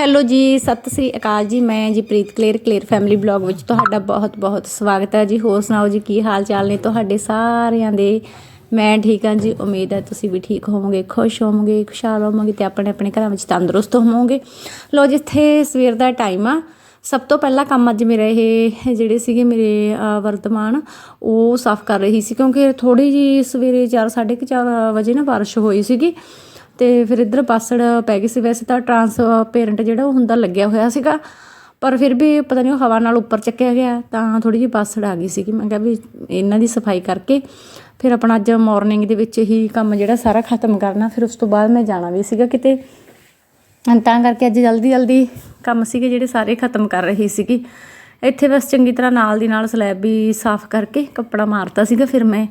Hello ਜੀ, ਸਤਿ ਸ੍ਰੀ ਅਕਾਲ ਜੀ। ਮੈਂ ਜੀ ਪ੍ਰੀਤ ਕਲੇਰ ਕਲੇਰ ਫੈਮਿਲੀ ਬਲੌਗ ਵਿੱਚ ਤੁਹਾਡਾ ਬਹੁਤ ਬਹੁਤ ਸਵਾਗਤ ਹੈ ਜੀ। ਹੋਰ ਸੁਣਾਓ ਜੀ, ਕੀ ਹਾਲ ਚਾਲ ਨੇ ਤੁਹਾਡੇ ਸਾਰਿਆਂ ਦੇ? ਮੈਂ ਠੀਕ ਹਾਂ ਜੀ। ਉਮੀਦ ਹੈ ਤੁਸੀਂ ਵੀ ਠੀਕ ਹੋਵੋਗੇ, ਖੁਸ਼ ਹੋਵੋਗੇ, ਖੁਸ਼ਹਾਲ ਹੋਵੋਗੇ ਤੇ ਆਪਣੇ ਆਪਣੇ ਘਰਾਂ ਵਿੱਚ ਤੰਦਰੁਸਤ ਹੋਵੋਗੇ। ਲੋ ਜਿੱਥੇ ਸਵੇਰ ਦਾ ਟਾਈਮ ਆ। ਸਭ ਤੋਂ ਪਹਿਲਾ ਕੰਮ ਅੱਜ ਮੇਰਾ ਇਹ ਜਿਹੜੇ ਸੀਗੇ ਮੇਰੇ ਵਰਤਮਾਨ, ਉਹ ਸਾਫ਼ ਕਰ ਰਹੀ ਸੀ ਕਿਉਂਕਿ ਥੋੜੀ ਜੀ ਸਵੇਰੇ 4:30 ਵਜੇ ਨਾ ਬਾਰਿਸ਼ ਹੋਈ ਸੀਗੀ। ਤੇ ਫਿਰ ਇੱਧਰ ਪਾਸੜ ਪੈ ਗਈ ਸੀ। ਵੈਸੇ ਤਾਂ ਟਰਾਂਸਪੇਰੈਂਟ ਜਿਹੜਾ ਉਹ ਹੁੰਦਾ ਲੱਗਿਆ ਹੋਇਆ ਸੀਗਾ, ਪਰ ਫਿਰ ਵੀ ਪਤਾ ਨਹੀਂ ਉਹ ਹਵਾ ਨਾਲ ਉੱਪਰ ਚੱਕਿਆ ਗਿਆ, ਤਾਂ ਥੋੜੀ ਜਿਹੀ ਪਾਸੜ ਆ ਗਈ ਸੀਗੀ। ਮੈਂ ਕਿਹਾ ਵੀ ਇਹਨਾਂ ਦੀ ਸਫ਼ਾਈ ਕਰਕੇ ਫਿਰ ਆਪਣਾ ਅੱਜ ਮਾਰਨਿੰਗ ਦੇ ਵਿੱਚ ਹੀ ਕੰਮ ਜਿਹੜਾ ਸਾਰਾ ਖਤਮ ਕਰਨਾ, ਫਿਰ ਉਸ ਤੋਂ ਬਾਅਦ ਮੈਂ ਜਾਣਾ ਵੀ ਸੀਗਾ ਕਿਤੇ। ਤਾਂ ਕਰਕੇ ਅੱਜ ਜਲਦੀ ਜਲਦੀ ਕੰਮ ਸੀਗੇ ਜਿਹੜੇ ਸਾਰੇ ਖਤਮ ਕਰ ਰਹੀ ਸੀਗੀ। ਇੱਥੇ ਬਸ ਚੰਗੀ ਤਰ੍ਹਾਂ ਨਾਲ ਦੀ ਨਾਲ ਸਲੈਬ ਵੀ ਸਾਫ਼ ਕਰਕੇ ਕੱਪੜਾ ਮਾਰਤਾ ਸੀਗਾ, ਫਿਰ ਮੈਂ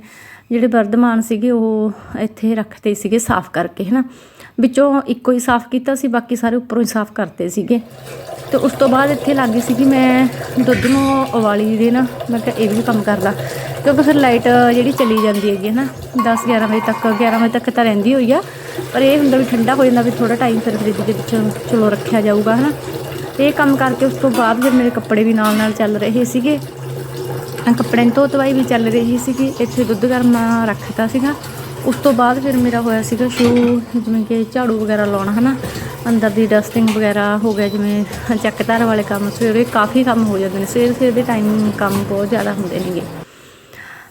ਜਿਹੜੇ ਵਰਧਮਾਨ ਸੀਗੇ ਉਹ ਇੱਥੇ ਰੱਖਤੇ ਸੀਗੇ ਸਾਫ਼ ਕਰਕੇ, ਹਨਾ। ਵਿੱਚੋਂ ਇੱਕੋ ਹੀ ਸਾਫ਼ ਕੀਤਾ ਸੀ, ਬਾਕੀ ਸਾਰੇ ਉੱਪਰੋਂ ਹੀ ਸਾਫ਼ ਕਰਤੇ ਸੀਗੇ। ਤੇ ਉਸ ਤੋਂ ਬਾਅਦ ਇੱਥੇ ਲੱਗ ਗਈ ਸੀਗੀ ਮੈਂ ਦੁੱਧ ਨੂੰ ਉਬਾਲੀ ਦੇ ਨਾ ਮੈਂ ਕਿਹਾ ਇਹ ਵੀ ਕੰਮ ਕਰਦਾ, ਕਿਉਂਕਿ ਫਿਰ ਲਾਈਟ ਜਿਹੜੀ ਚਲੀ ਜਾਂਦੀ ਹੈਗੀ ਹੈ ਨਾ 10 11 ਵਜੇ ਤੱਕ 11 ਵਜੇ ਤੱਕ ਤਾਂ ਰਹਿੰਦੀ ਹੋਈ ਆ। ਪਰ ਇਹ ਹੁੰਦਾ ਵੀ ਠੰਡਾ ਹੋ ਜਾਂਦਾ, ਵੀ ਥੋੜਾ ਟਾਈਮ ਫਿਰ ਫ੍ਰਿਜ ਦੇ ਵਿੱਚ ਚਲੋ ਰੱਖਿਆ ਜਾਊਗਾ, ਹਨਾ। ਤੇ ਇਹ ਕੰਮ ਕਰਕੇ ਉਸ ਤੋਂ ਬਾਅਦ ਫਿਰ ਮੇਰੇ ਕੱਪੜੇ ਵੀ ਨਾਲ ਨਾਲ ਚੱਲ ਰਹੇ ਸੀਗੇ। ਕੱਪੜਿਆਂ ਦੀ ਧੋ ਵੀ ਚੱਲ ਰਹੀ ਸੀਗੀ, ਇੱਥੇ ਦੁੱਧ ਗਰਮ ਰੱਖਤਾ ਸੀਗਾ। ਉਸ ਤੋਂ ਬਾਅਦ ਫਿਰ ਮੇਰਾ ਹੋਇਆ ਸੀਗਾ ਸ਼ੂ ਜਿਵੇਂ ਕਿ ਝਾੜੂ ਵਗੈਰਾ ਲਾਉਣਾ, ਹਨਾ। ਅੰਦਰ ਦੀ ਡਸਟਿੰਗ ਵਗੈਰਾ ਹੋ ਗਿਆ, ਜਿਵੇਂ ਚੱਕਧਾਰ ਵਾਲੇ ਕੰਮ ਸਵੇਰੇ ਕਾਫੀ ਕੰਮ ਹੋ ਜਾਂਦੇ ਨੇ। ਸਵੇਰ ਸਵੇਰ ਦੇ ਟਾਈਮ ਕੰਮ ਬਹੁਤ ਜ਼ਿਆਦਾ ਹੁੰਦੇ ਨੇਗੇ।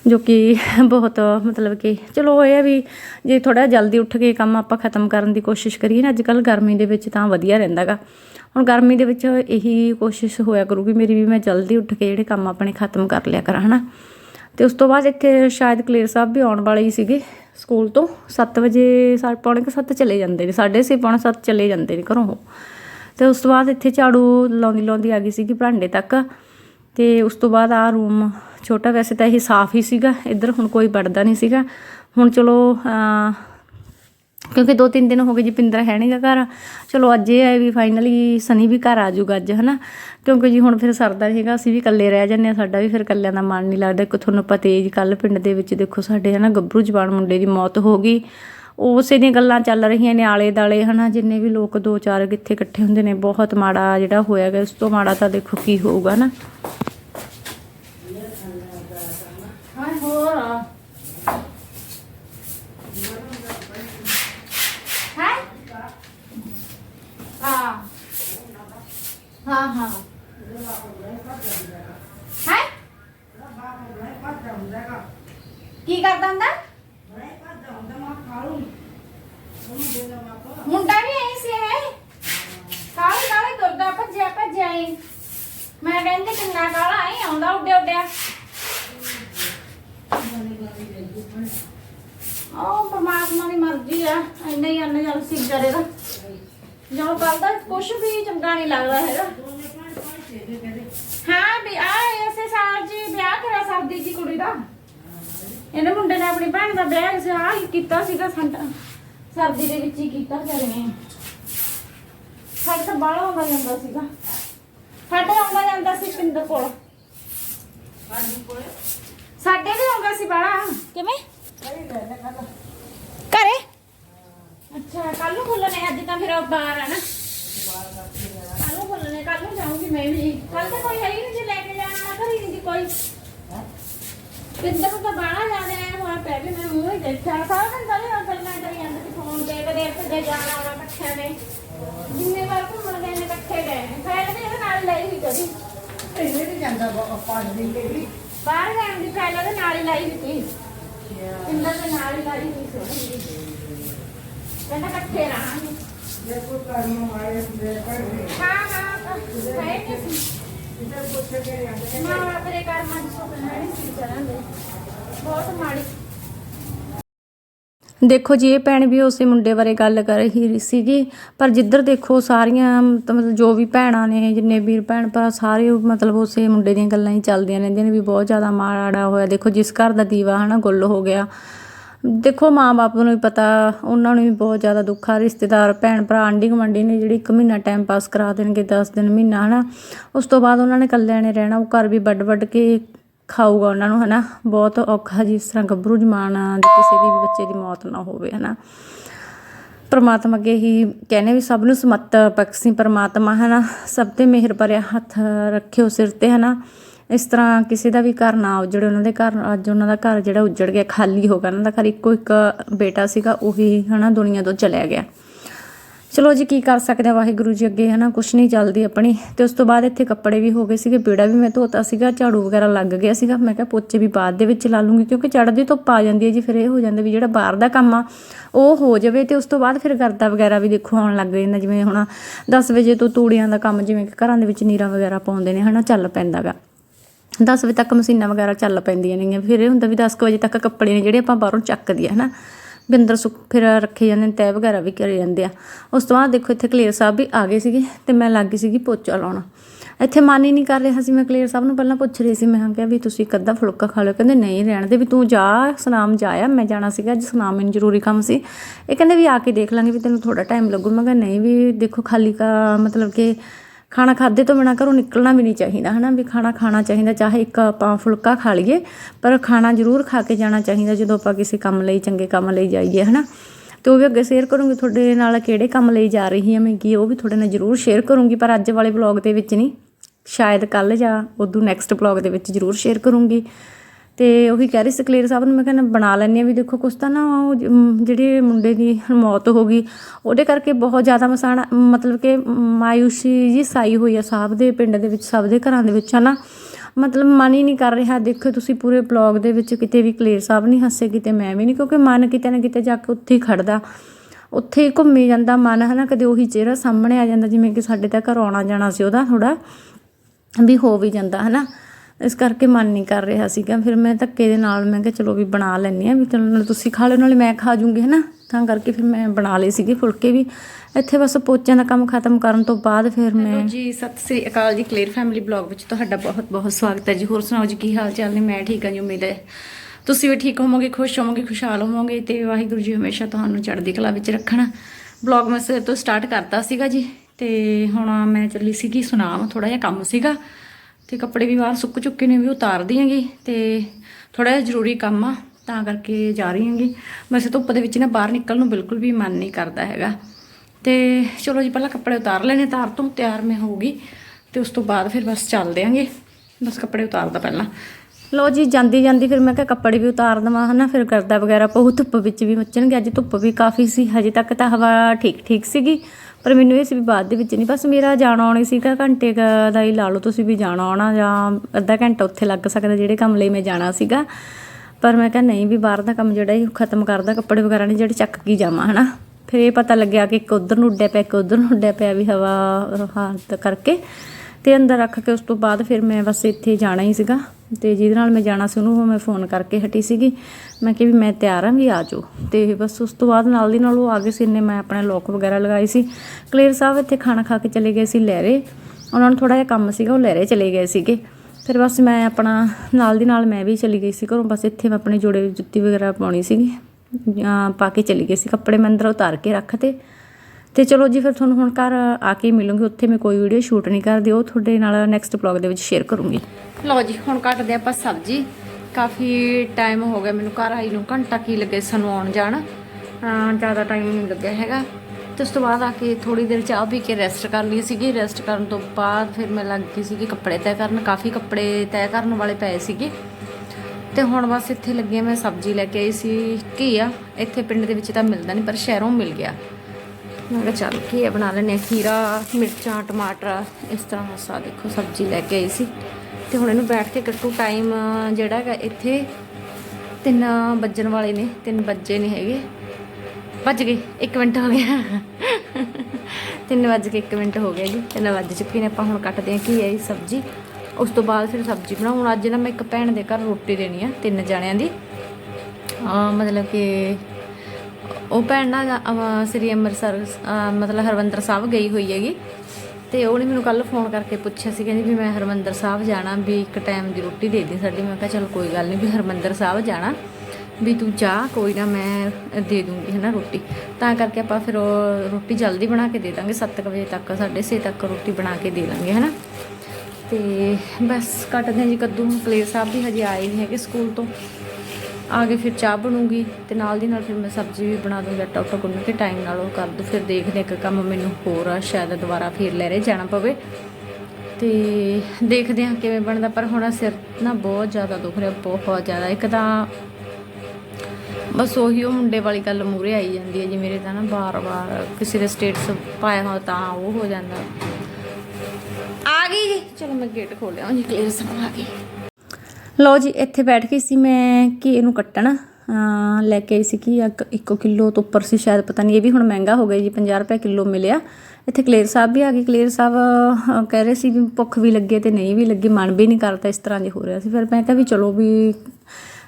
ਜੋ ਕਿ ਬਹੁਤ, ਮਤਲਬ ਕਿ ਚਲੋ ਇਹ ਹੈ ਵੀ ਜੇ ਥੋੜਾ ਜਲਦੀ ਉੱਠ ਕੇ ਕੰਮ ਆਪਾਂ ਖਤਮ ਕਰਨ ਦੀ ਕੋਸ਼ਿਸ਼ ਕਰੀਏ ਨਾ, ਅੱਜ ਕੱਲ ਗਰਮੀ ਦੇ ਵਿੱਚ ਤਾਂ ਵਧੀਆ ਰਹਿੰਦਾਗਾ ਹੁਣ ਗਰਮੀ ਦੇ ਵਿੱਚ ਇਹੀ ਕੋਸ਼ਿਸ਼ ਹੋਇਆ ਕਰੂਗੀ ਮੇਰੀ ਵੀ ਮੈਂ ਜਲਦੀ ਉੱਠ ਕੇ ਜਿਹੜੇ ਕੰਮ ਆਪਣੇ ਖਤਮ ਕਰ ਲਿਆ ਕਰਾਂ, ਹਨਾ? ਤੇ ਉਸ ਤੋਂ ਬਾਅਦ ਇੱਥੇ ਸ਼ਾਇਦ ਕਲੇਰ ਸਾਹਿਬ ਵੀ ਆਉਣ ਵਾਲੇ ਹੀ ਸੀਗੇ ਸਕੂਲ ਤੋਂ। 7 ਵਜੇ ਸਾ, ਪੌਣੇ ਕੁ 7 ਚਲੇ ਜਾਂਦੇ ਨੇ 6:30 ਪੌਣੇ 7 ਚਲੇ ਜਾਂਦੇ ਨੇ ਘਰੋਂ ਉਹ। ਤੇ ਉਸ ਤੋਂ ਬਾਅਦ ਇੱਥੇ ਝਾੜੂ ਲਾਉਂਦੀ ਲਾਉਂਦੀ ਆ ਗਈ ਸੀਗੀ ਭਾਂਡੇ ਤੱਕ। ਤੇ ਉਸ ਤੋਂ ਬਾਅਦ ਆ ਰੂਮ ਛੋਟਾ ਵੈਸੇ ਤਾਂ ਇਹ ਸਾਫ਼ ਹੀ ਸੀਗਾ, ਇੱਧਰ ਹੁਣ ਕੋਈ ਵੜਦਾ ਨਹੀਂ ਸੀਗਾ। ਹੁਣ ਚਲੋ ਕਿਉਂਕਿ ਦੋ ਤਿੰਨ ਦਿਨ ਹੋ ਗਏ ਜੀ ਪਿੰਦਰ ਹੈ ਨਹੀਂਗਾ ਘਰ। ਚਲੋ ਅੱਜ ਇਹ ਹੈ ਵੀ ਫਾਈਨਲੀ ਸਨੀ ਵੀ ਘਰ ਆ ਜਾਊਗਾ ਅੱਜ, ਹਨਾ। ਕਿਉਂਕਿ ਜੀ ਹੁਣ ਫਿਰ ਸਰਦਾ ਹੈਗਾ, ਅਸੀਂ ਵੀ ਇਕੱਲੇ ਰਹਿ ਜਾਂਦੇ ਆ ਸਾਡਾ ਵੀ ਫਿਰ ਇਕੱਲਿਆਂ ਦਾ ਮਨ ਨਹੀਂ ਲੱਗਦਾ। ਇੱਕ ਤੁਹਾਨੂੰ ਪਤਾ ਹੀ ਕੱਲ ਪਿੰਡ ਦੇ ਵਿੱਚ ਦੇਖੋ ਸਾਡੇ, ਹਨਾ, ਗੱਭਰੂ ਜਵਾਨ ਮੁੰਡੇ ਦੀ ਮੌਤ ਹੋ ਗਈ। ਉਸੇ ਦੀਆਂ ਗੱਲਾਂ ਚੱਲ ਰਹੀਆਂ ਨੇ ਆਲੇ ਦਾਲੇ ਹਨਾ, ਜਿੰਨੇ ਵੀ ਲੋਕ ਦੋ ਚਾਰ ਕਿੱਥੇ ਇਕੱਠੇ ਹੁੰਦੇ ਨੇ, ਬਹੁਤ ਮਾੜਾ ਜਿਹੜਾ ਹੋਇਆ ਗਾ, ਉਸ ਤੋਂ ਮਾੜਾ ਤਾਂ ਦੇਖੋ ਕੀ ਹੋਊਗਾ ਨਾ ਹਾਂ ਹੋਰ ਹਾਂ। ਹਾਂ ਹਾਂ। ਹੈ? ਕੀ ਕਰਦਾ ਹੁੰਦਾ? ਮੁੰਡਾ ਵੀ ਐ ਸੀ ਹੈ ਕਾਲੇ ਕਾਲੇ ਤੁਰਦਾ ਭੱਜਿਆ ਭੱਜਿਆ ਈ। ਮੈਂ ਕਹਿੰਦੀ ਕਿੰਨਾ ਕਾਲਾ ਆਈ ਆਉਂਦਾ ਉੱਡਿਆ ਉੱਡਿਆ। ਉਹ ਪਰਮਾਤਮਾ ਦੀ ਮਰਜ਼ੀ ਆ। ਇੰਨਾ ਹੀ ਅੰਨ ਜਲ ਸੀ ਵਿਚਾਰੇ ਦਾ ਜੋ ਕੱਲ ਦਾ ਕੁਛ ਵੀ ਚੰਗਾ ਨਹੀਂ ਲੱਗਦਾ ਹੈਗਾ। ਹਾਂ ਵੀ ਆ ਇਸੇ ਸਾਲ ਜੀ ਵਿਆਹ ਕਰਿਆ ਸਰਦੀ ਦੀ ਕੁੜੀ ਦਾ। ਇਹਨੇ ਮੁੰਡੇ ਨੇ ਆਪਣੀ ਭੈਣ ਦਾ ਵਿਆਹ ਇਸੇ ਆ ਹੀ ਕੀਤਾ ਸੀਗਾ ਸੰਟਾ ਸਰਦੀ ਦੇ ਵਿੱਚ ਹੀ ਕੀਤਾ ਵਿਚਾਰੇ ਨੇ। ਸਾਡੇ ਤਾਂ ਬਾਹਲਾ ਆਉਂਦਾ ਜਾਂਦਾ ਸੀਗਾ। ਸਾਡੇ ਆਉਂਦਾ ਜਾਂਦਾ ਸੀ ਪਿੰਦਰ ਕੋਲ। ਸਾਡੇ ਵੀ ਆਉਂਦਾ ਸੀ ਬਾਹਲਾ ਕਿਵੇਂ ਘਰੇ ਅੱਛਾ ਕੱਲ ਨੂੰ ਫਿਰ ਬਾਹਰ ਆ ਨਾ। ਕੱਲ ਨੂੰ ਖੁੱਲਣੇ ਕੱਲ ਨੂੰ ਜਾਊਂਗੀ ਮੈਂ ਵੀ। ਕੱਲ ਤਾਂ ਕੋਈ ਹੈ ਹੀ ਨਹੀਂ ਜੇ ਲੈ ਕੇ ਜਾਣਾ ਘਰੇ ਨਹੀਂ ਕੋਈ। ਪਿੰਦਰ ਨੂੰ ਤਾਂ ਬਾਹਲਾ ਜਾਦੇ ਆਏ ਹੋਇਆ ਪੈ ਵੀ ਮੈਂ ਮੂੰਹ ਹੀ ਦੇਖਿਆ। ਸਾਰਾ ਦਿਨ ਤਾਂ ਇਹ ਗੱਲਾਂ ਕਰੀ ਜਾਂਦੇ ਸੀ ਫੋਨ ਤੇ ਕਦੇ ਇੱਥੇ ਜਾਣਾ ਆਉਣਾ ਇਕੱਠਿਆਂ ਨੇ। ਜਿੰਨੇ ਵਾਰ ਘੁੰਮਣ ਗਏ ਨੇ ਇਕੱਠੇ ਗਏ ਨੇ। ਫਾਇਲ ਵੀ ਇਹਦੇ ਨਾਲ ਲਾਈ ਹੋਈ ਕਦੀ। ਇਹਨੇ ਵੀ ਜਾਂਦਾ ਪੰਜ ਦਿਨ ਤੇ ਵੀ ਬਾਹਰ ਜਾਣ ਦੀ ਫਾਇਲ ਉਹਦੇ ਨਾਲ ਹੀ ਲਾਈ ਹੋਈ ਸੀ ਪਿੰਦਰ ਦੇ ਨਾਲ ਹੀ ਲਾਈ ਹੋਈ ਸੀ। ਕਹਿੰਦਾ ਇਕੱਠੇ ਰਹਾਂਗੇ। ਜੇ ਕਰਮ ਆਏ ਤੇ ਹਾਂ ਹਾਂ ਹੈ ਕਿ ਸੀ ਪੁੱਛ ਕੇ ਆਂਦੇ ਮਾਂ ਤੇਰੇ ਕਰਮਾਂ ਦੀ ਸੁੱਖ ਨਹੀਂ ਸੀ ਕਰਾਂਗੇ ਬਹੁਤ ਮਾੜੀ ਦੇਖੋ ਜੀ, ਇਹ ਭੈਣ ਵੀ ਉਸੇ ਮੁੰਡੇ ਬਾਰੇ ਗੱਲ ਕਰ ਰਹੀ ਸੀਗੀ, ਪਰ ਜਿੱਧਰ ਦੇਖੋ ਸਾਰੀਆਂ, ਮਤਲਬ ਜੋ ਵੀ ਭੈਣਾਂ ਨੇ, ਜਿੰਨੇ ਵੀਰ ਭੈਣ ਭਰਾ, ਸਾਰੇ ਮਤਲਬ ਉਸੇ ਮੁੰਡੇ ਦੀਆਂ ਗੱਲਾਂ ਹੀ ਚੱਲਦੀਆਂ ਰਹਿੰਦੀਆਂ ਨੇ, ਵੀ ਬਹੁਤ ਜ਼ਿਆਦਾ ਮਾੜਾ ਹੋਇਆ। ਦੇਖੋ, ਜਿਸ ਘਰ ਦਾ ਦੀਵਾ ਹਨਾ, ਗੁੱਲ ਹੋ ਗਿਆ ਦੇਖੋ ਮਾਂ-ਬਾਪ ਨੂੰ ਵੀ ਪਤਾ, ਉਹਨਾਂ ਨੂੰ ਵੀ ਬਹੁਤ ਜ਼ਿਆਦਾ ਦੁੱਖ ਆ। ਰਿਸ਼ਤੇਦਾਰ, ਭੈਣ ਭਰਾ, ਆਂਢੀ ਗੁਆਂਢੀ ਨੇ ਜਿਹੜੀ ਇੱਕ ਮਹੀਨਾ ਟਾਈਮ ਪਾਸ ਕਰਾ ਦੇਣਗੇ 10 ਦਿਨ, ਮਹੀਨਾ, ਹਨਾ। ਉਸ ਤੋਂ ਬਾਅਦ ਉਹਨਾਂ ਨੇ ਇਕੱਲਿਆਂ ਨੇ ਰਹਿਣਾ, ਉਹ ਘਰ ਵੀ ਵੱਡ ਵੱਡ ਕੇ ਖਾਊਗਾ ਉਹਨਾਂ ਨੂੰ, ਹਨਾ। ਬਹੁਤ ਔਖਾ ਜਿਸ ਤਰ੍ਹਾਂ ਗੱਭਰੂ ਜਮਾਨ ਦੀ ਕਿਸੇ ਦੀ ਵੀ ਬੱਚੇ ਦੀ ਮੌਤ ਨਾ ਹੋਵੇ, ਹਨਾ। ਪਰਮਾਤਮਾ ਅੱਗੇ ਹੀ ਕਹਿੰਦੇ ਵੀ ਸਭ ਨੂੰ ਸਮੱਤ ਬਖਸ਼ੀ ਪਰਮਾਤਮਾ ਹੈ ਨਾ ਸਭ ਤੇ ਮਿਹਰ ਭਰਿਆ ਹੱਥ ਰੱਖਿਓ ਸਿਰ ਤੇ ਹੈ ਨਾ ਇਸ ਤਰ੍ਹਾਂ ਕਿਸੇ ਦਾ ਵੀ ਘਰ ਨਾ ਉਜੜੇ ਉਹਨਾਂ ਦੇ ਘਰ, ਅੱਜ ਉਹਨਾਂ ਦਾ ਘਰ ਜਿਹੜਾ ਉਜੜ ਗਿਆ, ਖਾਲੀ ਹੋ ਗਿਆ, ਉਹਨਾਂ ਦਾ ਘਰ ਇੱਕੋ ਇੱਕ ਬੇਟਾ ਸੀਗਾ, ਉਹੀ ਹੈ ਨਾ ਦੁਨੀਆ ਤੋਂ ਚਲਿਆ ਗਿਆ। ਚਲੋ ਜੀ, ਕੀ ਕਰ ਸਕਦੇ ਆ? ਵਾਹਿਗੁਰੂ ਜੀ ਅੱਗੇ ਹਨਾ ਕੁਛ ਨਹੀਂ ਚੱਲਦੀ ਆਪਣੀ। ਤੇ ਉਸ ਤੋਂ ਬਾਅਦ ਇੱਥੇ ਕੱਪੜੇ ਵੀ ਹੋ ਗਏ ਸੀਗੇ ਬੇੜਾ ਵੀ ਮੈਂ ਧੋਤਾ ਸੀਗਾ, ਝਾੜੂ ਵਗੈਰਾ ਲੱਗ ਗਿਆ ਸੀਗਾ। ਮੈਂ ਕਿਹਾ ਪੋਚੇ ਵੀ ਬਾਅਦ ਦੇ ਵਿੱਚ ਲਾ ਲੂੰਗੀ, ਕਿਉਂਕਿ ਚੜ੍ਹਦੀ ਧੁੱਪ ਆ ਜਾਂਦੀ ਹੈ ਜੀ, ਫਿਰ ਇਹ ਹੋ ਜਾਂਦਾ ਵੀ ਜਿਹੜਾ ਬਾਹਰ ਦਾ ਕੰਮ ਆ, ਉਹ ਹੋ ਜਾਵੇ। ਤੇ ਉਸ ਤੋਂ ਬਾਅਦ ਫਿਰ ਗਰਦਾ ਵਗੈਰਾ ਵੀ ਦੇਖੋ ਆਉਣ ਲੱਗ ਜਾਂਦਾ, ਜਿਵੇਂ ਹੁਣ 10 ਵਜੇ ਤੋਂ ਤੂੜੀਆਂ ਦਾ ਕੰਮ, ਜਿਵੇਂ ਕਿ ਘਰਾਂ ਦੇ ਵਿੱਚ ਨੀਰਾ ਵਗੈਰਾ ਪਾਉਂਦੇ ਨੇ, ਹਨਾ ਚੱਲ ਪੈਂਦਾਗਾ। 10 ਵਜੇ ਤੱਕ ਮਸ਼ੀਨਾਂ ਵਗੈਰਾ ਚੱਲ ਪੈਂਦੀਆਂ ਨੇਗੀਆਂ। ਫਿਰ ਇਹ ਹੁੰਦਾ ਵੀ 10 ਕੁ ਵਜੇ ਤੱਕ ਕੱਪੜੇ ਨੇ ਜਿਹੜੇ ਆਪਾਂ ਬਾਹਰੋਂ ਚੱਕ ਦਈਏ ਹਨਾ? ਵੀ ਅੰਦਰ ਸੁੱਕ ਫਿਰ ਰੱਖੇ ਜਾਂਦੇ ਨੇ ਤੈਅ ਵਗੈਰਾ ਵੀ ਕਰੇ ਜਾਂਦੇ ਆ। ਉਸ ਤੋਂ ਬਾਅਦ ਦੇਖੋ ਇੱਥੇ ਕਲੀਅਰ ਸਾਹਿਬ ਵੀ ਆ ਗਏ ਸੀਗੇ ਤੇ ਮੈਂ ਲੱਗ ਗਈ ਸੀਗੀ ਪੋਚਾ ਲਾਉਣਾ। ਇੱਥੇ ਮਨ ਹੀ ਨਹੀਂ ਕਰ ਰਿਹਾ ਸੀ ਮੈਂ ਕਲੀਅਰ ਸਾਹਿਬ ਨੂੰ ਪਹਿਲਾਂ ਪੁੱਛ ਰਹੀ ਸੀ। ਮੈਂ ਕਿਹਾ ਵੀ ਤੁਸੀਂ ਕੱਦਾ ਫੁਲਕਾ ਖਾ ਲਿਓ। ਕਹਿੰਦੇ ਨਹੀਂ ਰਹਿਣ ਦੇ, ਵੀ ਤੂੰ ਜਾ, ਸਨਾਮ ਜਾ ਆ। ਮੈਂ ਜਾਣਾ ਸੀਗਾ, ਅੱਜ ਸਨਾਮ ਮੈਨੂੰ ਜ਼ਰੂਰੀ ਕੰਮ ਸੀ। ਇਹ ਕਹਿੰਦੇ ਵੀ ਆ ਕੇ ਦੇਖ ਲਾਂਗੇ ਵੀ ਤੈਨੂੰ ਥੋੜਾ ਟਾਈਮ ਲੱਗੂ। ਮੈਂ ਕਿਹਾ ਨਹੀਂ ਵੀ ਦੇਖੋ ਖਾਲੀ ਕਾ ਮਤਲਬ ਕਿ ਖਾਣਾ ਖਾਦੇ ਤੋਂ ਬਿਨਾ ਘਰੋਂ ਨਿਕਲਣਾ ਵੀ ਨਹੀਂ ਚਾਹੀਦਾ, ਹਨਾ? ਵੀ ਖਾਣਾ ਖਾਣਾ ਚਾਹੀਦਾ, ਚਾਹੇ ਇੱਕ ਆਪਾਂ ਫੁਲਕਾ ਖਾ ਲਈਏ, ਪਰ ਖਾਣਾ ਜ਼ਰੂਰ ਖਾ ਕੇ ਜਾਣਾ ਚਾਹੀਦਾ ਜਦੋਂ ਆਪਾਂ ਕਿਸੇ ਕੰਮ ਲਈ, ਚੰਗੇ ਕੰਮ ਲਈ ਜਾਈਏ, ਹਨਾ? ਤੇ ਉਹ ਵੀ ਅੱਗੇ ਸ਼ੇਅਰ ਕਰੂੰਗੀ, ਤੁਹਾਡੇ ਨਾਲ ਕਿਹੜੇ ਕੰਮ ਲਈ ਜਾ ਰਹੀ ਹਾਂ ਮੈਂ, ਕੀ ਉਹ ਵੀ ਤੁਹਾਡੇ ਨਾਲ ਜ਼ਰੂਰ ਸ਼ੇਅਰ ਕਰੂੰਗੀ, ਪਰ ਅੱਜ ਵਾਲੇ ਵਲੌਗ ਦੇ ਵਿੱਚ ਨਹੀਂ, ਸ਼ਾਇਦ ਕੱਲ ਜਾਂ ਉਦੋਂ ਨੈਕਸਟ ਵਲੌਗ ਦੇ ਵਿੱਚ ਜ਼ਰੂਰ ਸ਼ੇਅਰ ਕਰੂੰਗੀ। ਤੇ ਉਹੀ ਕਹਿ ਰਹੀ ਸੀ ਕਲੀਅਰ ਸਾਹਿਬ ਨੂੰ, ਮੈਂ ਕਹਿੰਦਾ ਬਣਾ ਲੈਂਦੀ ਆ ਵੀ ਦੇਖੋ ਕੁਛ ਤਾਂ ਨਾ ਉਹ ਜਿਹੜੇ ਮੁੰਡੇ ਦੀ ਮੌਤ ਹੋ ਗਈ, ਉਹਦੇ ਕਰਕੇ ਬਹੁਤ ਜ਼ਿਆਦਾ ਮਸਾਣਾ ਮਤਲਬ ਕਿ ਮਾਇੂਸੀ ਜੀ ਸਾਈ ਹੋਈ ਆ ਸਾਹਿਬ ਦੇ ਪਿੰਡ ਦੇ ਵਿੱਚ, ਸਭ ਦੇ ਘਰਾਂ ਦੇ ਵਿੱਚ, ਹਨਾ। ਮਤਲਬ ਮਨ ਹੀ ਨਹੀਂ ਕਰ ਰਿਹਾ ਦੇਖੋ ਤੁਸੀਂ ਪੂਰੇ ਬਲੌਗ ਦੇ ਵਿੱਚ ਕਿਤੇ ਵੀ ਕਲੀਅਰ ਸਾਹਿਬ ਨਹੀਂ ਹੱਸੇ ਕਿਤੇ, ਮੈਂ ਵੀ ਨਹੀਂ, ਕਿਉਂਕਿ ਮਨ ਕਿਤੇ ਨਾ ਕਿਤੇ ਜਾ ਕੇ ਉੱਥੇ ਹੀ ਖੜਦਾ। ਉੱਥੇ ਹੀ ਘੁੰਮੀ ਜਾਂਦਾ ਮਨ, ਹਨਾ, ਕਦੇ ਉਹੀ ਚਿਹਰਾ ਸਾਹਮਣੇ ਆ ਜਾਂਦਾ, ਜਿਵੇਂ ਕਿ ਸਾਡੇ ਤਾਂ ਘਰ ਆਉਣਾ ਜਾਣਾ ਸੀ ਉਹਦਾ ਥੋੜਾ ਵੀ ਹੋ ਵੀ ਜਾਂਦਾ, ਹਨਾ। ਇਸ ਕਰਕੇ ਮਨ ਨਹੀਂ ਕਰ ਰਿਹਾ ਸੀਗਾ। ਫਿਰ ਮੈਂ ਧੱਕੇ ਦੇ ਨਾਲ ਮੈਂ ਕਿਹਾ, ਚਲੋ ਵੀ ਬਣਾ ਲੈਂਦੀ ਆ ਵੀ ਚਲੋ ਨਾਲ ਤੁਸੀਂ ਖਾ ਲਓ, ਨਾਲੇ ਮੈਂ ਖਾ ਜੂੰਗੀ, ਹਨਾ? ਤਾਂ ਕਰਕੇ ਫਿਰ ਮੈਂ ਬਣਾ ਲਏ ਸੀਗੇ ਫੁਲਕੇ ਵੀ। ਇੱਥੇ ਬਸ ਪੋਚਿਆਂ ਦਾ ਕੰਮ ਖਤਮ ਕਰਨ ਤੋਂ ਬਾਅਦ ਫਿਰ ਮੈਂ ਜੀ, ਸਤਿ ਸ੍ਰੀ ਅਕਾਲ ਜੀ ਕਲੀਅਰ ਫੈਮਿਲੀ ਬਲੌਗ ਵਿੱਚ ਤੁਹਾਡਾ ਬਹੁਤ ਬਹੁਤ ਸਵਾਗਤ ਹੈ ਜੀ। ਹੋਰ ਸੁਣਾਓ ਜੀ, ਕੀ ਹਾਲ ਚਾਲ ਨੇ? ਮੈਂ ਠੀਕ ਹਾਂ ਜੀ, ਉਮੀਦ ਹੈ ਤੁਸੀਂ ਵੀ ਠੀਕ ਹੋਵੋਗੇ, ਖੁਸ਼ ਹੋਵੋਗੇ, ਖੁਸ਼ਹਾਲ ਹੋਵੋਗੇ ਤੇ ਵਾਹਿਗੁਰੂ ਜੀ ਹਮੇਸ਼ਾ ਤੁਹਾਨੂੰ ਚੜ੍ਹਦੀ ਕਲਾ ਵਿੱਚ ਰੱਖਣ। ਬਲੌਗ ਮੈਂ ਸਵੇਰ ਤੋਂ ਸਟਾਰਟ ਕਰਤਾ ਸੀਗਾ ਜੀ ਤੇ ਹੁਣ ਮੈਂ ਚੱਲੀ ਸੀਗੀ ਸੁਨਾਮ ਥੋੜਾ ਜਿਹਾ ਕੰਮ ਸੀਗਾ। ਤੇ ਕੱਪੜੇ ਵੀ ਬਾਹਰ ਸੁੱਕ ਚੁੱਕੇ ਨੇ ਵੀ ਉਤਾਰ ਦਿਆਂਗੀ ਤੇ ਥੋੜਾ ਜਿਹਾ ਜ਼ਰੂਰੀ ਕੰਮ ਆ, ਤਾਂ ਕਰਕੇ ਜਾ ਰਹੀ ਹਾਂਗੀ। ਵੈਸੇ ਧੁੱਪ ਦੇ ਵਿੱਚ ਨਾ ਬਾਹਰ ਨਿਕਲਣ ਨੂੰ ਬਿਲਕੁਲ ਵੀ ਮਨ ਨਹੀਂ ਕਰਦਾ ਹੈਗਾ। ਤੇ ਚਲੋ ਜੀ, ਪਹਿਲਾਂ ਕੱਪੜੇ ਉਤਾਰ ਲੈਣੇ ਤਾਰ ਤੋਂ ਤਿਆਰ ਮੈਂ ਹੋਊਗੀ ਤੇ ਉਸ ਤੋਂ ਬਾਅਦ ਫਿਰ ਬਸ ਚੱਲਦੇ ਆਂਗੇ ਬਸ ਕੱਪੜੇ ਉਤਾਰਦਾ ਪਹਿਲਾਂ। ਲੋ ਜੀ, ਜਾਂਦੀ ਜਾਂਦੀ ਫਿਰ ਮੈਂ ਕਿਹਾ ਕੱਪੜੇ ਵੀ ਉਤਾਰ ਦਵਾਂ, ਹਨਾ, ਫਿਰ ਕਰਦਾ ਵਗੈਰਾ ਪਹੂ ਧੁੱਪ ਵਿੱਚ ਵੀ ਮੱਚਣਗੇ, ਅੱਜ ਧੁੱਪ ਵੀ ਕਾਫੀ ਸੀ, ਹਜੇ ਤੱਕ ਤਾਂ ਹਵਾ ਠੀਕ ਠੀਕ ਸੀਗੀ, ਪਰ ਮੈਨੂੰ ਇਹ ਸੀ ਵੀ ਬਾਅਦ ਦੇ ਵਿੱਚ ਨਹੀਂ, ਬਸ ਮੇਰਾ ਜਾਣਾ ਆਉਣੀ ਸੀਗਾ, ਘੰਟੇ ਦਾ ਹੀ ਲਾ ਲਓ, ਤੁਸੀਂ ਵੀ ਜਾਣਾ ਆਉਣਾ, ਜਾਂ ਅੱਧਾ ਘੰਟਾ ਉੱਥੇ ਲੱਗ ਸਕਦਾ, ਜਿਹੜੇ ਕੰਮ ਲਈ ਮੈਂ ਜਾਣਾ ਸੀਗਾ, ਪਰ ਮੈਂ ਕਿਹਾ ਨਹੀਂ ਵੀ ਬਾਹਰ ਦਾ ਕੰਮ ਜਿਹੜਾ ਇਹ ਖਤਮ ਕਰਦਾ, ਕੱਪੜੇ ਵਗੈਰਾ ਨੇ ਜਿਹੜੇ ਚੱਕ ਕੇ ਜਾਵਾਂ, ਹਨਾ, ਫਿਰ ਇਹ ਪਤਾ ਲੱਗਿਆ ਕਿ ਇੱਕ ਉਧਰ ਨੂੰ ਉੱਡਿਆ ਪਿਆ, ਇੱਕ ਉਧਰ ਨੂੰ ਉੱਡਿਆ ਪਿਆ, ਵੀ ਹਵਾ ਹਾਲਤ ਕਰਕੇ ਤੇ ਅੰਦਰ ਰੱਖ ਕੇ ਉਸ ਤੋਂ ਬਾਅਦ ਫਿਰ ਮੈਂ ਬਸ ਇੱਥੇ ਜਾਣਾ ਹੀ ਸੀਗਾ ਤੇ ਜਿਹਦੇ ਨਾਲ ਮੈਂ ਜਾਣਾ ਸੀ ਉਹਨੂੰ ਮੈਂ ਫੋਨ ਕਰਕੇ ਹਟੀ ਸੀਗੀ। ਮੈਂ ਕਿਹਾ ਵੀ ਮੈਂ ਤਿਆਰ ਹਾਂ ਵੀ ਆ ਜਾਓ। ਤੇ ਬਸ ਉਸ ਤੋਂ ਬਾਅਦ ਨਾਲ ਦੀ ਨਾਲ ਉਹ ਆ ਗਏ ਸੀ, ਇੰਨੇ ਮੈਂ ਆਪਣਾ ਲੋਕ ਵਗੈਰਾ ਲਗਾਏ ਸੀ। ਕਲੇਰ ਸਾਹਿਬ ਇੱਥੇ ਖਾਣਾ ਖਾ ਕੇ ਚਲੇ ਗਏ ਸੀ ਲਹਿਰੇ। ਉਹਨਾਂ ਨੂੰ ਥੋੜਾ ਜਿਹਾ ਕੰਮ ਸੀਗਾ, ਉਹ ਲਹਿਰੇ ਚਲੇ ਗਏ ਸੀਗੇ। ਫਿਰ ਬਸ ਮੈਂ ਆਪਣਾ ਨਾਲ ਦੀ ਨਾਲ ਮੈਂ ਵੀ ਚਲੀ ਗਈ ਸੀ ਘਰੋਂ। ਬਸ ਇੱਥੇ ਮੈਂ ਆਪਣੇ ਜੋੜੇ ਜੁੱਤੀ ਵਗੈਰਾ ਪਾਉਣੀ ਸੀਗੀ। ਪਾ ਕੇ ਚਲੀ ਗਈ ਸੀ। ਕੱਪੜੇ ਮੈਂ ਅੰਦਰ ਉਤਾਰ ਕੇ ਰੱਖਤੇ ਤੇ ਚਲੋ ਜੀ, ਫਿਰ ਤੁਹਾਨੂੰ ਹੁਣ ਘਰ ਆ ਕੇ ਮਿਲੂੰਗੀ। ਉੱਥੇ ਮੈਂ ਕੋਈ ਵੀਡੀਓ ਸ਼ੂਟ ਨਹੀਂ ਕਰਦੀ, ਉਹ ਤੁਹਾਡੇ ਨਾਲ ਨੈਕਸਟ ਵਲੌਗ ਦੇ ਵਿੱਚ ਸ਼ੇਅਰ ਕਰੂੰਗੀ। ਲਓ ਜੀ, ਹੁਣ ਕੱਟਦੇ ਆਪਾਂ ਸਬਜ਼ੀ। ਕਾਫੀ ਟਾਈਮ ਹੋ ਗਿਆ ਮੈਨੂੰ ਘਰ ਆਈ ਨੂੰ। ਘੰਟਾ ਕੀ ਲੱਗੇ ਸਾਨੂੰ ਆਉਣ ਜਾਣ? ਜ਼ਿਆਦਾ ਟਾਈਮ ਨਹੀਂ ਲੱਗਿਆ ਹੈਗਾ। ਤੇ ਉਸ ਤੋਂ ਬਾਅਦ ਆ ਕੇ ਥੋੜੀ ਦੇਰ ਚਾਹ ਪੀ ਕੇ ਰੈਸਟ ਕਰ ਲਈ ਸੀਗੀ। ਰੈਸਟ ਕਰਨ ਤੋਂ ਬਾਅਦ ਫਿਰ ਮੈਂ ਲੱਗ ਗਈ ਸੀਗੀ ਕੱਪੜੇ ਤੈਅ ਕਰਨ। ਕਾਫੀ ਕੱਪੜੇ ਤੈਅ ਕਰਨ ਵਾਲੇ ਪਏ ਸੀਗੇ। ਤੇ ਹੁਣ ਬਸ ਇੱਥੇ ਲੱਗੀ ਮੈਂ ਸਬਜ਼ੀ ਲੈ ਕੇ ਆਈ ਸੀ ਘੀਆ। ਇੱਥੇ ਪਿੰਡ ਦੇ ਵਿੱਚ ਤਾਂ ਮਿਲਦਾ ਨਹੀਂ, ਪਰ ਸ਼ਹਿਰੋਂ ਮਿਲ ਗਿਆ। ਮੈਂ ਕਿਹਾ ਚੱਲ ਕੀ ਹੈ ਬਣਾ ਲੈਂਦੇ ਹਾਂ ਖੀਰਾ, ਮਿਰਚਾਂ, ਟਮਾਟਰ, ਇਸ ਤਰ੍ਹਾਂ ਸਾ ਦੇਖੋ ਸਬਜ਼ੀ ਲੈ ਕੇ ਆਈ ਸੀ। ਤੇ ਹੁਣ ਇਹਨੂੰ ਬੈਠ ਕੇ ਕੱਟੂ ਟਾਈਮ ਜਿਹੜਾ ਹੈਗਾ ਇੱਥੇ ਤਿੰਨ ਵੱਜਣ ਵਾਲੇ ਨੇ, ਤਿੰਨ ਵੱਜੇ ਨਹੀਂ ਹੈਗੇ। ਵੱਜ ਗਏ 1 ਮਿੰਟ ਹੋ ਗਿਆ। ਤਿੰਨ ਵੱਜ ਕੇ 1 ਮਿੰਟ ਹੋ ਗਿਆ ਜੀ, ਤਿੰਨ ਵੱਜ ਚੁੱਕੇ ਨੇ, ਆਪਾਂ ਹੁਣ ਕੱਟਦੇ ਹਾਂ ਹੈ ਦੀ ਸਬਜ਼ੀ। ਉਸ ਤੋਂ ਬਾਅਦ ਫਿਰ ਸਬਜ਼ੀ ਬਣਾਉਣ ਅੱਜ ਨਾ ਮੈਂ ਇੱਕ ਭੈਣ ਦੇ ਘਰ ਰੋਟੀ ਦੇਣੀ ਆ, ਤਿੰਨ ਜਣਿਆਂ ਦੀ। ਆ ਮਤਲਬ ਕਿ ਉਹ ਭੈਣ ਨਾ ਸ੍ਰੀ ਅੰਮ੍ਰਿਤਸਰ ਮਤਲਬ ਹਰਵੰਦਰ ਸਾਹਿਬ ਗਈ ਹੋਈ ਹੈਗੀ। ਤੇ ਉਹਨੇ ਮੈਨੂੰ ਕੱਲ ਫੋਨ ਕਰਕੇ ਪੁੱਛਿਆ ਸੀ, ਕਹਿੰਦੀ ਵੀ ਮੈਂ ਹਰਮੰਦਰ ਸਾਹਿਬ ਜਾਣਾ, ਵੀ ਇੱਕ ਟਾਈਮ ਦੀ ਰੋਟੀ ਦੇ ਦੇ ਸਾਡੀ। ਮੈਂ ਕਿਹਾ, ਚਲ ਕੋਈ ਗੱਲ ਨਹੀਂ, ਵੀ ਹਰਮੰਦਰ ਸਾਹਿਬ ਜਾਣਾ। ਵੀ ਤੂੰ ਜਾ, ਕੋਈ ਨਾ ਮੈਂ ਦੇ ਦੂੰਗੀ ਹੈ ਨਾ ਰੋਟੀ। ਤਾਂ ਕਰਕੇ ਆਪਾਂ ਫਿਰ ਰੋਟੀ ਜਲਦੀ ਬਣਾ ਕੇ ਦੇ ਦਾਂਗੇ 7 ਵਜੇ ਤੱਕ 6:30 ਤੱਕ ਰੋਟੀ ਬਣਾ ਕੇ ਦੇ ਦਾਂਗੇ ਹੈ ਨਾ ਤੇ ਬਸ, ਕੱਟਦੇ ਹਾਂ ਜੀ, ਕੱਦੂ। ਕਲੇਰ ਸਾਹਿਬ ਵੀ ਹਜੇ ਆਏ ਨਹੀਂ ਹੈਗੇ ਸਕੂਲ ਤੋਂ। ਆ ਕੇ ਫਿਰ ਚਾਹ ਬਣੂਗੀ ਤੇ ਨਾਲ ਦੀ ਨਾਲ ਫਿਰ ਮੈਂ ਸਬਜ਼ੀ ਵੀ ਬਣਾ ਦੂੰਗੀ, ਆਟਾ ਉਟਾ ਗੁੰਨ ਕੇ ਟਾਈਮ ਨਾਲ ਉਹ ਕਰ ਦੂੰ, ਫਿਰ ਦੇਖਦੇ ਇੱਕ ਕੰਮ ਮੈਨੂੰ ਹੋਰ ਆ, ਸ਼ਾਇਦ ਦੁਬਾਰਾ ਫਿਰ ਲੈ ਰਹੇ ਜਾਣਾ ਪਵੇ। ਤੇ ਦੇਖਦੇ ਹਾਂ ਕਿਵੇਂ ਬਣਦਾ, ਪਰ ਹੁਣ ਸਿਰ ਨਾ ਬਹੁਤ ਜ਼ਿਆਦਾ ਦੁਖ ਰਿਹਾ, ਬਹੁਤ ਜ਼ਿਆਦਾ। ਇੱਕ ਤਾਂ ਬਸ ਉਹੀ ਉਹ ਮੁੰਡੇ ਵਾਲੀ ਗੱਲ ਮੂਰੇ ਆਈ ਜਾਂਦੀ ਹੈ ਜੀ ਮੇਰੇ ਤਾਂ ਨਾ ਬਾਰ-ਬਾਰ ਕਿਸੇ ਦੇ ਸਟੇਟਸ ਪਾਇਆ ਹੋ ਤਾਂ ਉਹ ਹੋ ਜਾਂਦਾ। ਆ ਗਈ ਜੀ। ਚਲੋ ਮੈਂ ਗੇਟ ਖੋਲਿਆ ਜੀ ਕਲੀਅਰ ਸਮਾਂ ਆ ਗਈ। ਲਓ ਜੀ, ਇੱਥੇ ਬੈਠ ਕੇ ਸੀ ਮੈਂ ਕਿ ਇਹਨੂੰ ਕੱਟਣ। ਲੈ ਕੇ ਆਈ ਸੀ ਕਿ 1 ਕਿਲੋ ਤੋਂ ਉੱਪਰ ਸੀ, ਸ਼ਾਇਦ ਪਤਾ ਨਹੀਂ, ਇਹ ਵੀ ਹੁਣ ਮਹਿੰਗਾ ਹੋ ਗਿਆ ਜੀ 50 ਰੁਪਏ ਕਿਲੋ ਮਿਲਿਆ। ਇੱਥੇ ਕਲੇਰ ਸਾਹਿਬ ਵੀ ਆ ਗਏ। ਕਲੇਰ ਸਾਹਿਬ ਕਹਿ ਰਹੇ ਸੀ ਵੀ ਭੁੱਖ ਵੀ ਲੱਗੇ ਤੇ ਨਹੀਂ ਵੀ ਲੱਗੀ, ਮਨ ਵੀ ਨਹੀਂ ਕਰਦਾ ਇਸ ਤਰ੍ਹਾਂ ਦੇ ਹੋ ਰਿਹਾ ਸੀ। ਫਿਰ ਮੈਂ ਕਿਹਾ ਵੀ ਚਲੋ ਵੀ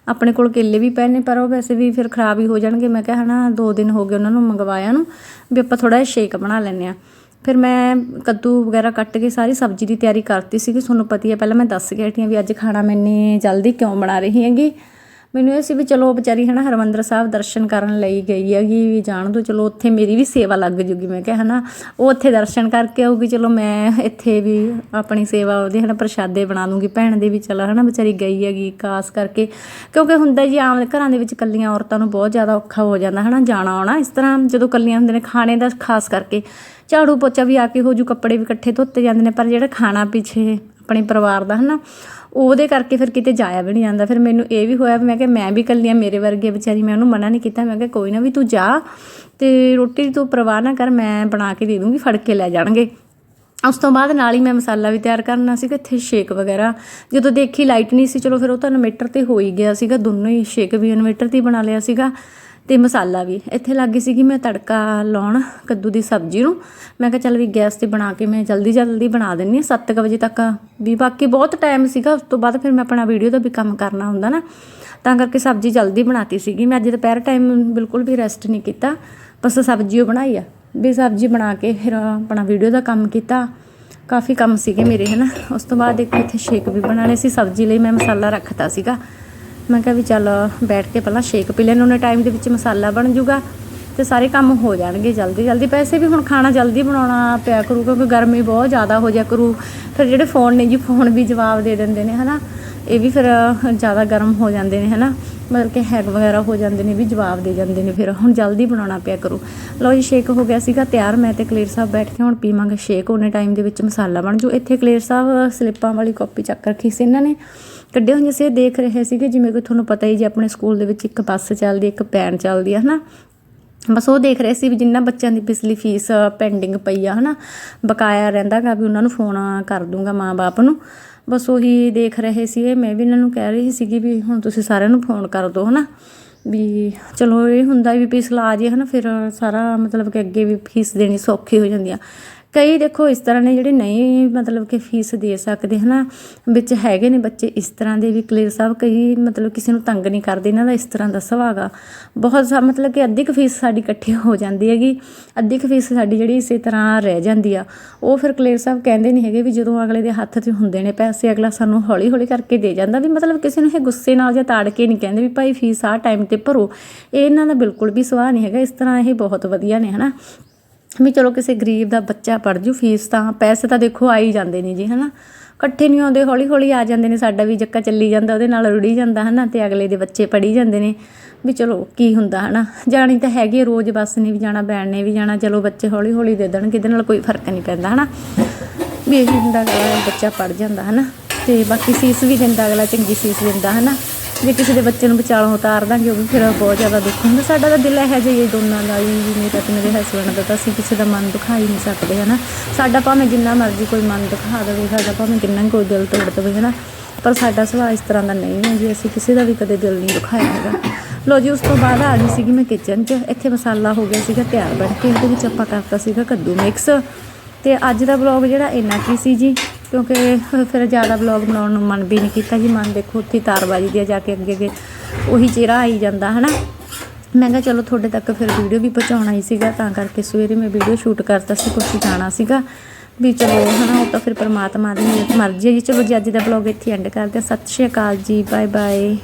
ਆਪਣੇ ਕੋਲ ਕੇਲੇ ਵੀ ਪਏ ਨੇ, ਪਰ ਉਹ ਵੈਸੇ ਵੀ ਫਿਰ ਖਰਾਬ ਹੀ ਹੋ ਜਾਣਗੇ। ਮੈਂ ਕਿਹਾ ਹਨਾ, ਦੋ ਦਿਨ ਹੋ ਗਏ ਉਹਨਾਂ ਨੂੰ ਮੰਗਵਾਇਆ ਨੂੰ, ਵੀ ਆਪਾਂ ਥੋੜਾ ਜਿਹਾ ਸ਼ੇਕ ਬਣਾ ਲੈਂਦੇ ਆ ਫਿਰ ਮੈਂ ਕੱਦੂ ਵਗੈਰਾ ਕੱਟ ਕੇ ਸਾਰੀ ਸਬਜ਼ੀ ਦੀ ਤਿਆਰੀ ਕਰਤੀ ਸੀਗੀ। ਤੁਹਾਨੂੰ ਪਤਾ ਹੀ ਹੈ, ਪਹਿਲਾਂ ਮੈਂ ਦੱਸ ਕੇ ਹਟੀ ਵੀ ਅੱਜ ਖਾਣਾ ਮੈਨੇ ਜਲਦੀ ਕਿਉਂ ਬਣਾ ਰਹੀ ਹੈਗੀ। ਮੈਨੂੰ ਇਹ ਸੀ ਵੀ ਚਲੋ ਵਿਚਾਰੀ ਹਨਾ ਹਰਮੰਦਰ ਸਾਹਿਬ ਦਰਸ਼ਨ ਕਰਨ ਲਈ ਗਈ ਹੈਗੀ ਵੀ ਜਾਣ ਤੋਂ ਚਲੋ ਉੱਥੇ ਮੇਰੀ ਵੀ ਸੇਵਾ ਲੱਗ ਜੂਗੀ ਮੈਂ ਕਿਹਾ ਹਨਾ। ਉਹ ਉੱਥੇ ਦਰਸ਼ਨ ਕਰਕੇ ਆਊਗੀ, ਚਲੋ ਮੈਂ ਇੱਥੇ ਵੀ ਆਪਣੀ ਸੇਵਾ ਉਹਦੇ ਹਨਾ ਪ੍ਰਸ਼ਾਦੇ ਬਣਾ ਲੂੰਗੀ ਭੈਣ ਦੇ ਵੀ ਚਲੋ ਹਨਾ ਵਿਚਾਰੀ ਗਈ ਹੈਗੀ ਖਾਸ ਕਰਕੇ। ਕਿਉਂਕਿ ਹੁੰਦਾ ਜੀ ਆਮ ਘਰਾਂ ਦੇ ਵਿੱਚ ਕੱਲੀਆਂ ਔਰਤਾਂ ਨੂੰ ਬਹੁਤ ਜ਼ਿਆਦਾ ਔਖਾ ਹੋ ਜਾਂਦਾ ਹਨਾ, ਜਾਣਾ ਆਉਣਾ। ਇਸ ਤਰ੍ਹਾਂ ਜਦੋਂ ਕੱਲੀਆਂ ਹੁੰਦੇ ਨੇ, ਖਾਣੇ ਦਾ ਖਾਸ ਕਰਕੇ ਝਾੜੂ ਪੋਚਾ ਵੀ ਆ ਕੇ ਹੋ ਜੂ, ਕੱਪੜੇ ਵੀ ਇਕੱਠੇ ਧੋਤੇ ਜਾਂਦੇ ਨੇ, ਪਰ ਜਿਹੜਾ ਖਾਣਾ ਪਿੱਛੇ ਆਪਣੇ ਪਰਿਵਾਰ ਦਾ ਹਨਾ, ਉਹਦੇ ਕਰਕੇ ਫਿਰ ਕਿਤੇ ਜਾਇਆ ਵੀ ਨਹੀਂ ਜਾਂਦਾ। ਫਿਰ ਮੈਨੂੰ ਇਹ ਵੀ ਹੋਇਆ ਵੀ ਮੈਂ ਕਿਹਾ, ਮੈਂ ਵੀ ਕੱਲੀ ਆ, ਮੇਰੇ ਵਰਗੇ ਵਿਚਾਰੀ, ਮੈਂ ਉਹਨੂੰ ਮਨਾ ਨਹੀਂ ਕੀਤਾ। ਮੈਂ ਕਿਹਾ, ਕੋਈ ਨਾ ਵੀ ਤੂੰ ਜਾ ਤੇ ਰੋਟੀ ਦੀ ਤੂੰ ਪਰਵਾਹ ਨਾ ਕਰ, ਮੈਂ ਬਣਾ ਕੇ ਦੇ ਦੂੰਗੀ, ਫੜ ਕੇ ਲੈ ਜਾਣਗੇ। ਉਸ ਤੋਂ ਬਾਅਦ ਨਾਲ ਹੀ ਮੈਂ ਮਸਾਲਾ ਵੀ ਤਿਆਰ ਕਰਨਾ ਸੀਗਾ, ਇੱਥੇ ਸ਼ੇਕ ਵਗੈਰਾ। ਜਦੋਂ ਦੇਖੀ ਲਾਈਟ ਨਹੀਂ ਸੀ, ਚਲੋ ਫਿਰ ਉਹ ਤਾਂ ਇਨਵੇਟਰ ਤੇ ਹੋ ਹੀ ਗਿਆ ਸੀਗਾ, ਦੋਨੋਂ ਹੀ ਸ਼ੇਕ ਵੀ ਇਨਵੇਟਰ ਤੇ ਹੀ ਬਣਾ ਲਿਆ ਸੀਗਾ। ਤੇ ਮਸਾਲਾ ਵੀ। ਇੱਥੇ ਲੱਗ ਗਈ ਸੀਗੀ ਮੈਂ ਤੜਕਾ ਲਾਉਣ ਕੱਦੂ ਦੀ ਸਬਜ਼ੀ ਨੂੰ। ਮੈਂ ਕਿਹਾ ਚੱਲ ਵੀ ਗੈਸ ਤੇ ਬਣਾ ਕੇ ਮੈਂ ਜਲਦੀ ਜਲਦੀ ਬਣਾ ਦਿੰਨੀ ਆ। 7 ਵਜੇ ਤੱਕ ਵੀ ਬਾਕੀ ਬਹੁਤ ਟਾਈਮ ਸੀਗਾ। ਉਸ ਤੋਂ ਬਾਅਦ ਫਿਰ ਮੈਂ ਆਪਣਾ ਵੀਡੀਓ ਦਾ ਵੀ ਕੰਮ ਕਰਨਾ ਹੁੰਦਾ ਨਾ। ਤਾਂ ਕਰਕੇ ਸਬਜ਼ੀ ਜਲਦੀ ਬਣਾਤੀ ਸੀਗੀ। ਮੈਂ ਅੱਜ ਦੁਪਹਿਰ ਟਾਈਮ ਬਿਲਕੁਲ ਵੀ ਰੈਸਟ ਨਹੀਂ ਕੀਤਾ। ਬਸ ਸਬਜ਼ੀ ਓ ਬਣਾਈ ਆ। ਵੀ ਸਬਜ਼ੀ ਬਣਾ ਕੇ ਫਿਰ ਆਪਣਾ ਵੀਡੀਓ ਦਾ ਕੰਮ ਕੀਤਾ। ਕਾਫੀ ਕੰਮ ਸੀਗੇ ਮੇਰੇ, ਹਨਾ। ਉਸ ਤੋਂ ਬਾਅਦ ਇੱਕ ਇੱਥੇ ਸ਼ੇਕ ਵੀ ਬਣਾ ਲਏ ਸੀ। ਸਬਜ਼ੀ ਲਈ ਮੈਂ ਮਸਾਲਾ ਰੱਖਤਾ ਸੀਗਾ। ਮੈਂ ਕਿਹਾ ਵੀ ਚੱਲ ਬੈਠ ਕੇ ਪਹਿਲਾਂ ਸ਼ੇਕ ਪੀ ਲੈਣ ਉਹਨੇ ਟਾਈਮ ਦੇ ਵਿੱਚ ਮਸਾਲਾ ਬਣ ਜੂਗਾ ਤੇ ਸਾਰੇ ਕੰਮ ਹੋ ਜਾਣਗੇ ਜਲਦੀ ਜਲਦੀ। ਪੈਸੇ ਵੀ ਹੁਣ ਖਾਣਾ ਜਲਦੀ ਬਣਾਉਣਾ ਪਿਆ ਕਰੂ, ਕਿਉਂਕਿ ਗਰਮੀ ਬਹੁਤ ਜ਼ਿਆਦਾ ਹੋ ਜਾ ਕਰੂ। ਫਿਰ ਜਿਹੜੇ ਫੋਨ ਨੇ ਜੀ ਫੋਨ ਵੀ ਜਵਾਬ ਦੇ ਦਿੰਦੇ ਨੇ, ਹਨਾ? ਇਹ ਵੀ ਫਿਰ ਜ਼ਿਆਦਾ ਗਰਮ ਹੋ ਜਾਂਦੇ ਨੇ, ਹਨਾ? ਮਤਲਬ ਕਿ ਹੈਗ ਵਗੈਰਾ ਹੋ ਜਾਂਦੇ ਨੇ, ਵੀ ਜਵਾਬ ਦੇ ਜਾਂਦੇ ਨੇ, ਫਿਰ ਹੁਣ ਜਲਦੀ ਬਣਾਉਣਾ ਪਿਆ ਕਰੋ। ਲਓ ਜੀ ਸ਼ੇਕ ਹੋ ਗਿਆ ਸੀਗਾ, ਤਿਆਰ ਮੈਂ ਤੇ ਕਲੇਰ ਸਾਹਿਬ ਬੈਠ ਕੇ ਹੁਣ ਪੀਵਾਂਗੇ ਸ਼ੇਕ ਉਹਨੇ ਟਾਈਮ ਦੇ ਵਿੱਚ ਮਸਾਲਾ ਬਣ ਜੂ ਇੱਥੇ ਕਲੇਰ ਸਾਹਿਬ ਸਲਿੱਪਾਂ ਵਾਲੀ ਕਾਪੀ ਚੱਕ ਰੱਖੀ ਸੀ ਇਹਨਾਂ ਨੇ। ਕੱਢੇ ਹੋਈਆਂ ਸੀ, ਇਹ ਦੇਖ ਰਹੇ ਸੀਗੇ, ਜਿਵੇਂ ਕਿ ਤੁਹਾਨੂੰ ਪਤਾ ਹੀ ਜੀ ਆਪਣੇ ਸਕੂਲ ਦੇ ਵਿੱਚ ਇੱਕ ਬੱਸ ਚੱਲਦੀ, ਇੱਕ ਪੈਨ ਚੱਲਦੀ ਹੈ ਹਨਾ? ਬਸ ਉਹ ਦੇਖ ਰਹੇ ਸੀ ਵੀ ਜਿੰਨਾ ਬੱਚਿਆਂ ਦੀ ਪਿਛਲੀ ਫੀਸ ਪੈਂਡਿੰਗ ਪਈ ਆ, ਹਨਾ? ਬਕਾਇਆ ਰਹਿੰਦਾਗਾ ਵੀ ਉਹਨਾਂ ਨੂੰ ਫੋਨ ਕਰ ਦੂੰਗਾ ਮਾਂ-ਬਾਪ ਨੂੰ। ਬਸ ਉਹੀ ਦੇਖ ਰਹੇ ਸੀ ਮੈਂ ਵੀ ਇਹਨਾਂ ਨੂੰ ਕਹਿ ਰਹੀ ਸੀਗੀ ਵੀ ਹੁਣ ਤੁਸੀਂ ਸਾਰਿਆਂ ਨੂੰ ਫੋਨ ਕਰ ਦਿਓ, ਹਨਾ? ਵੀ ਚਲੋ ਇਹ ਹੁੰਦਾ ਵੀ ਪਿਛਲਾ ਆ ਜੇ ਹਨਾ ਫਿਰ ਸਾਰਾ ਮਤਲਬ ਕਿ ਅੱਗੇ ਵੀ ਫੀਸ ਦੇਣੀ ਸੌਖੀ ਹੋ ਜਾਂਦੀ ਆ। ਕਈ ਦੇਖੋ ਇਸ ਤਰ੍ਹਾਂ ਨੇ ਜਿਹੜੇ ਨਹੀਂ ਮਤਲਬ ਕਿ ਫੀਸ ਦੇ ਸਕਦੇ ਹਨਾ, ਵਿੱਚ ਹੈਗੇ ਨੇ ਬੱਚੇ ਇਸ ਤਰ੍ਹਾਂ ਦੇ ਵੀ ਕਲੀਅਰ ਸਾਹਿਬ ਕਈ ਮਤਲਬ ਕਿਸੇ ਨੂੰ ਤੰਗ ਨਹੀਂ ਕਰਦੇ, ਇਹਨਾਂ ਦਾ ਇਸ ਤਰ੍ਹਾਂ ਦਾ ਸੁਭਾਅ ਗਾ। ਬਹੁਤ ਸਾ, ਮਤਲਬ ਕਿ ਅੱਧੀ ਕੁ ਫੀਸ ਸਾਡੀ ਇਕੱਠੀ ਹੋ ਜਾਂਦੀ ਹੈਗੀ ਅੱਧੀ ਕੁ ਫੀਸ ਸਾਡੀ ਜਿਹੜੀ ਇਸੇ ਤਰ੍ਹਾਂ ਰਹਿ ਜਾਂਦੀ ਆ। ਉਹ ਫਿਰ ਕਲੀਅਰ ਸਾਹਿਬ ਕਹਿੰਦੇ ਨਹੀਂ ਹੈਗੇ ਵੀ ਜਦੋਂ ਅਗਲੇ ਦੇ ਹੱਥ 'ਚ ਹੁੰਦੇ ਨੇ ਪੈਸੇ, ਅਗਲਾ ਸਾਨੂੰ ਹੌਲੀ ਹੌਲੀ ਕਰਕੇ ਦੇ ਜਾਂਦਾ ਵੀ ਮਤਲਬ ਕਿਸੇ ਨੂੰ ਇਹ ਗੁੱਸੇ ਨਾਲ ਜਾਂ ਤਾੜ ਕੇ ਨਹੀਂ ਕਹਿੰਦੇ ਵੀ ਭਾਈ ਫੀਸ ਆਹ ਟਾਈਮ ਤੇ ਭਰੋ। ਇਹ ਇਹਨਾਂ ਦਾ ਬਿਲਕੁਲ ਵੀ ਸੁਭਾਅ ਨਹੀਂ ਹੈਗਾ, ਇਸ ਤਰ੍ਹਾਂ ਇਹ ਬਹੁਤ ਵਧੀਆ ਨੇ ਹਨਾ। ਵੀ ਚਲੋ ਕਿਸੇ ਗਰੀਬ ਦਾ ਬੱਚਾ ਪੜ ਜੂ ਫੀਸ ਤਾਂ ਪੈਸੇ ਤਾਂ ਦੇਖੋ ਆ ਹੀ ਜਾਂਦੇ ਨੇ ਜੀ ਹਨਾ? ਇਕੱਠੇ ਨਹੀਂ ਆਉਂਦੇ ਹੌਲੀ ਹੌਲੀ ਆ ਜਾਂਦੇ ਨੇ ਸਾਡਾ ਵੀ ਜੱਕਾ ਚੱਲੀ ਜਾਂਦਾ ਉਹਦੇ ਨਾਲ ਰੁੜੀ ਜਾਂਦਾ ਹਨਾ? ਤੇ ਅਗਲੇ ਦੇ ਬੱਚੇ ਪੜੀ ਜਾਂਦੇ ਨੇ ਵੀ ਚਲੋ ਕੀ ਹੁੰਦਾ ਹਨਾ? ਜਾਣੀ ਤਾਂ ਹੈਗੀ ਆ, ਰੋਜ਼ ਬੱਸ ਨੇ ਵੀ ਜਾਣਾ ਬੈਣ ਨੇ ਵੀ ਜਾਣਾ ਚਲੋ ਬੱਚੇ ਹੌਲੀ ਹੌਲੀ ਦੇ ਦੇਣਗੇ ਇਹਦੇ ਨਾਲ ਕੋਈ ਫ਼ਰਕ ਨਹੀਂ ਪੈਂਦਾ ਹਨਾ? ਵੀ ਇਹੀ ਹੁੰਦਾ ਗਾ, ਬੱਚਾ ਪੜ ਜਾਂਦਾ ਹਨਾ? ਤੇ ਬਾਕੀ ਫੀਸ ਵੀ ਦਿੰਦਾ ਅਗਲਾ ਚੰਗੀ ਫੀਸ ਦਿੰਦਾ ਹਨਾ? ਜੇ ਕਿਸੇ ਦੇ ਬੱਚੇ ਨੂੰ ਵਿਚਾਲੋਂ ਉਤਾਰ ਦਾਂਗੇ, ਉਹ ਵੀ ਫਿਰ ਬਹੁਤ ਜ਼ਿਆਦਾ ਦੁੱਖ ਹੁੰਦਾ। ਸਾਡਾ ਤਾਂ ਦਿਲ ਇਹੋ ਜਿਹਾ ਹੀ ਦੋਨਾਂ ਦਾ ਵੀ ਵੀ ਮੇਰਾ ਤੇ ਮੇਰੇ ਹਸਬੰਡ ਦਾ ਤਾਂ ਅਸੀਂ ਕਿਸੇ ਦਾ ਮਨ ਦੁਖਾ ਹੀ ਨਹੀਂ ਸਕਦੇ ਹਨਾ ਸਾਡਾ ਭਾਵੇਂ ਜਿੰਨਾ ਮਰਜ਼ੀ ਕੋਈ ਮਨ ਦੁਖਾ ਦੇਵੇ, ਸਾਡਾ ਭਾਵੇਂ ਕਿੰਨਾ ਕੋਈ ਦਿਲ ਤੋੜ ਦੇਵੇ ਹਨਾ ਪਰ ਸਾਡਾ ਸੁਭਾਅ ਇਸ ਤਰ੍ਹਾਂ ਦਾ ਨਹੀਂ ਹੈ ਜੀ, ਅਸੀਂ ਕਿਸੇ ਦਾ ਵੀ ਕਦੇ ਦਿਲ ਨਹੀਂ ਦੁਖਾਇਆ ਹੈਗਾ। ਲੋ ਜੀ, ਉਸ ਤੋਂ ਬਾਅਦ ਆ ਗਈ ਸੀਗੀ ਮੈਂ ਕਿਚਨ 'ਚ। ਇੱਥੇ ਮਸਾਲਾ ਹੋ ਗਿਆ ਸੀਗਾ, ਤਿਆਰ ਬਣ ਕੇ। ਇਹਦੇ ਵਿੱਚ ਆਪਾਂ ਕਰਤਾ ਸੀਗਾ ਕੱਦੂ ਮਿਕਸ ਤੇ ਅੱਜ ਦਾ ਵਲੌਗ ਜਿਹੜਾ ਇੰਨਾ ਕੀ ਸੀ ਜੀ? ਕਿਉਂਕਿ ਫਿਰ ਜ਼ਿਆਦਾ ਵਲੌਗ ਬਣਾਉਣ ਨੂੰ ਮਨ ਵੀ ਨਹੀਂ ਕੀਤਾ ਜੀ। ਮਨ ਦੇਖੋ ਉੱਥੇ ਤਾਰਬਾਜੀ ਦੀ ਜਾ ਕੇ ਅੱਗੇ ਅੱਗੇ ਉਹੀ ਚਿਹਰਾ ਆਈ ਜਾਂਦਾ, ਹਨਾ? ਮੈਂ ਕਿਹਾ ਚਲੋ ਤੁਹਾਡੇ ਤੱਕ ਫਿਰ ਵੀਡੀਓ ਵੀ ਪਹੁੰਚਾਉਣਾ ਹੀ ਸੀਗਾ, ਤਾਂ ਕਰਕੇ ਸਵੇਰੇ ਮੈਂ ਵੀਡੀਓ ਸ਼ੂਟ ਕਰਤਾ ਸੀ, ਕੁਛ ਜਾਣਾ ਸੀਗਾ। ਵੀ ਚਲੋ, ਹਨਾ, ਉਹ ਤਾਂ ਫਿਰ ਪਰਮਾਤਮਾ ਦੀ ਮਰਜ਼ੀ ਹੈ ਜੀ। ਚਲੋ ਜੀ, ਅੱਜ ਦਾ ਵਲੌਗ ਇੱਥੇ ਐਂਡ ਕਰਦੇ ਹਾਂ। ਸਤਿ ਸ਼੍ਰੀ ਅਕਾਲ ਜੀ ਬਾਏ ਬਾਏ